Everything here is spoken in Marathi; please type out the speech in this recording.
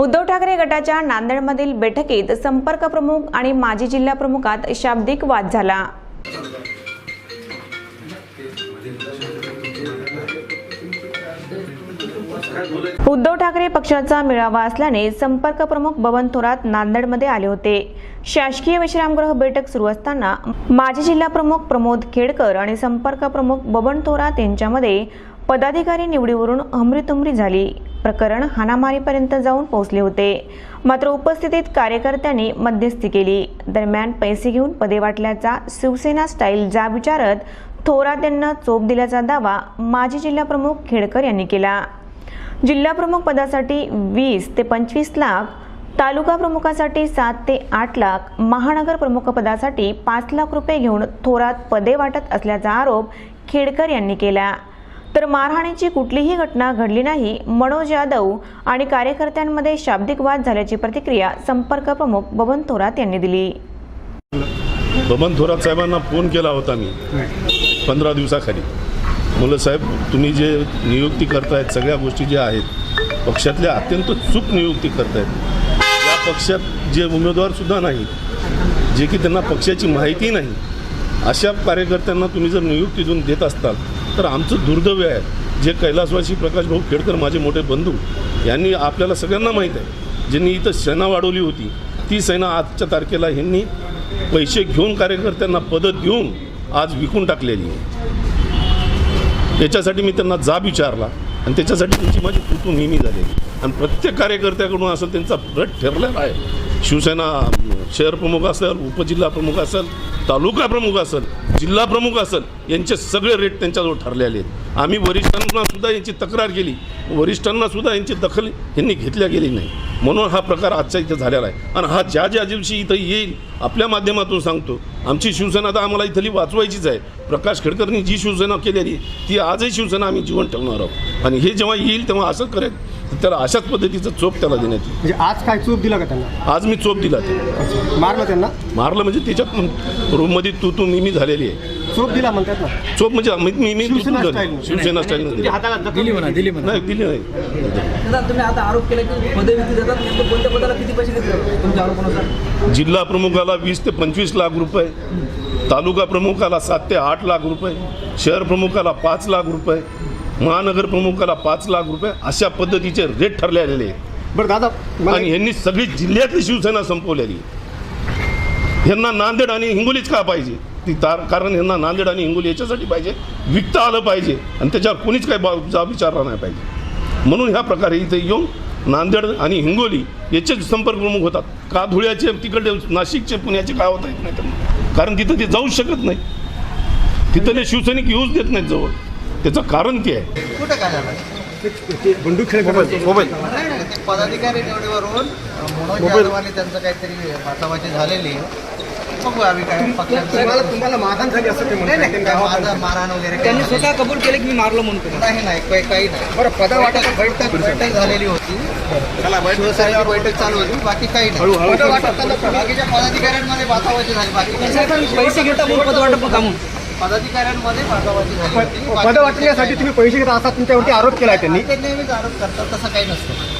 उद्धव ठाकरे गटाच्या नांदेडमधील बैठकीत संपर्क प्रमुख आणि माजी जिल्हा प्रमुखात शाब्दिक वाद झाला. उद्धव ठाकरे पक्षाचा मेळावा असल्याने संपर्क प्रमुख बबन थोरात नांदेडमध्ये आले होते. शासकीय विश्रामगृह बैठक सुरू असताना माजी जिल्हा प्रमुख प्रमोद खेडकर आणि संपर्क प्रमुख बबन थोरात यांच्यामध्ये पदाधिकारी निवडीवरून हमरीतुमरी झाली. प्रकरण हाणामारीपर्यंत जाऊन पोहोचले होते. मात्र उपस्थितीत कार्यकर्त्यांनी मध्यस्थी केली. दरम्यान पैसे घेऊन पदे वाटल्याचा शिवसेना स्टाईल जा विचारत थोरात यांना चोप दिल्याचा दावा माजी जिल्हा प्रमुख खेडकर यांनी केला. जिल्हा प्रमुख पदासाठी वीस ते पंचवीस लाख तालुका प्रमुखासाठी सात ते आठ लाख महानगर प्रमुख पदासाठी पाच लाख रुपये घेऊन थोरात पदे वाटत असल्याचा आरोप खेडकर यांनी केला. तर मारहाणीची कुठलीही घटना घडली नाही मनोज यादव आणि कार्यकर्त्यांमध्ये शाब्दिक वाद झाल्याची प्रतिक्रिया संपर्क प्रमुख बबन थोरात यांनी दिली. बबन थोरात साहेबांना फोन केला होता मी पंधरा दिवसाखाली. मुलं साहेब तुम्ही जे नियुक्ती करतायत सगळ्या गोष्टी ज्या आहेत पक्षातल्या अत्यंत चूक नियुक्ती करतायत. या पक्षात जे उमेदवारसुद्धा नाही जे की त्यांना पक्षाची माहिती नाही अशा कार्यकर्त्यांना तुम्ही जर नियुक्ती देऊन देत असताल तर आमचं दुर्दैव आहे. जे कैलासवासी प्रकाश भाऊ खेडकर माझे मोठे बंधू यांनी आपल्याला सगळ्यांना माहीत आहे. ज्यांनी इथं सेना वाढवली होती ती सेना आजच्या तारखेला ह्यांनी पैसे घेऊन कार्यकर्त्यांना पदं देऊन आज विकून टाकलेली आहे. त्याच्यासाठी मी त्यांना जाब विचारला आणि त्याच्यासाठी त्यांची माझी कुतू नेहमी झालेली. आणि प्रत्येक कार्यकर्त्याकडून असं त्यांचा रट ठरलेला आहे. शिवसेना शहर प्रमुख असेल उपजिल्हा प्रमुख असेल तालुका प्रमुख असेल जिल्हा प्रमुख असेल यांचे सगळे रेट त्यांच्याजवळ ठरलेले आहेत आम्ही वरिष्ठांना सुद्धा यांची तक्रार केली. वरिष्ठांना सुद्धा यांची दखल यांनी घेतल्या गेली नाही. म्हणून हा प्रकार आजच्या इथं झालेला आहे. आणि हा ज्या ज्या दिवशी इथं येईल आपल्या माध्यमातून सांगतो. आमची शिवसेना तर आम्हाला इथली वाचवायचीच आहे. प्रकाश खेडकरनी जी शिवसेना केलेली ती आजही शिवसेना आम्ही जीवन ठेवणार आहोत. आणि हे जेव्हा येईल तेव्हा असं करेल तर त्याला अशाच पद्धतीचं चोप त्याला देण्यात येईल. म्हणजे आज काय चूक दिला का त्यांना? आज मी चोप दिला. ते मारलं त्यांना? मारलं म्हणजे त्याच्यात रूममध्ये तू तू मी मी झालेली आहे चूक दिला म्हणतात ना चोप म्हणजे मी मी मी तू तू शिवसेना झाली. स्टाईलनं. शिवसेना स्टाईलनं दिली. दिली म्हणा दिली म्हणा नाही दिली नाही दादा तुम्ही आता आरोप केला की पदे विकली जातात नेमकं कोणत्या पदाला किती पैसे तुमच्या आरोपानुसार जिल्हा प्रमुखाला वीस ते पंचवीस लाख रुपये तालुका प्रमुखाला सात ते आठ लाख रुपये शहर प्रमुखाला पाच लाख रुपये महानगर प्रमुखाला पाच लाख रुपये अशा पद्धतीचे रेट ठरलेले आहेत बरं दादा मला आणि यांनी सगळी जिल्ह्यातली शिवसेना संपवलेली आहे. यांना नांदेड आणि हिंगोलीच का पाहिजे? ती तार कारण यांना नांदेड आणि हिंगोली याच्यासाठी पाहिजे. विकता आलं पाहिजे. आणि त्याच्यावर कोणीच काही बा जाब विचारला नाही पाहिजे. म्हणून ह्या प्रकारे इथे येऊन नांदेड आणि हिंगोली याचे संपर्क प्रमुख होतात. का धुळ्याचे तिकडे नाशिकचे पुण्याचे काय होता येत नाही त्यांना कारण तिथं ते जाऊच शकत नाही. तिथं ते शिवसैनिक येऊच देत नाहीत जवळ. त्याचं कारण ते आहे. कुठं काय झालं? ते बंदूक खेळ मोबाईल. पदाधिकारी निवडीवरून मनोज यादव आणि त्यांचं काहीतरी वाचावाची झालेली बघू आम्ही काय पक्षाचं तुम्हाला तुम्हाला मारहाण झाली असं ते नाही नाही म्हणतात काय माझं मारहाण वगैरे काही त्यांनी. स्वतः कबूल केले की मी मारलं म्हणून तुम्हाला? नाही नाही काही काही नाही. बरं पदा बैठक बैठक बैठक झालेली होती. शिवसेनेची बैठक चालू होती बाकी काही नाही. पदं बाकीच्या पदाधिकाऱ्यांमध्ये वाचावाची झाली बाकी काही नाही. पैसे घेता म्हणून पद वाटप पदाधिकाऱ्यांमध्ये वाचावाची झाली होती. बाकी पद वाटण्यासाठी तुम्ही पैसे घेत असतात तुमच्यावरती आरोप केला त्यांनी. ते नेहमीच आरोप करतात तसं काही नसतं.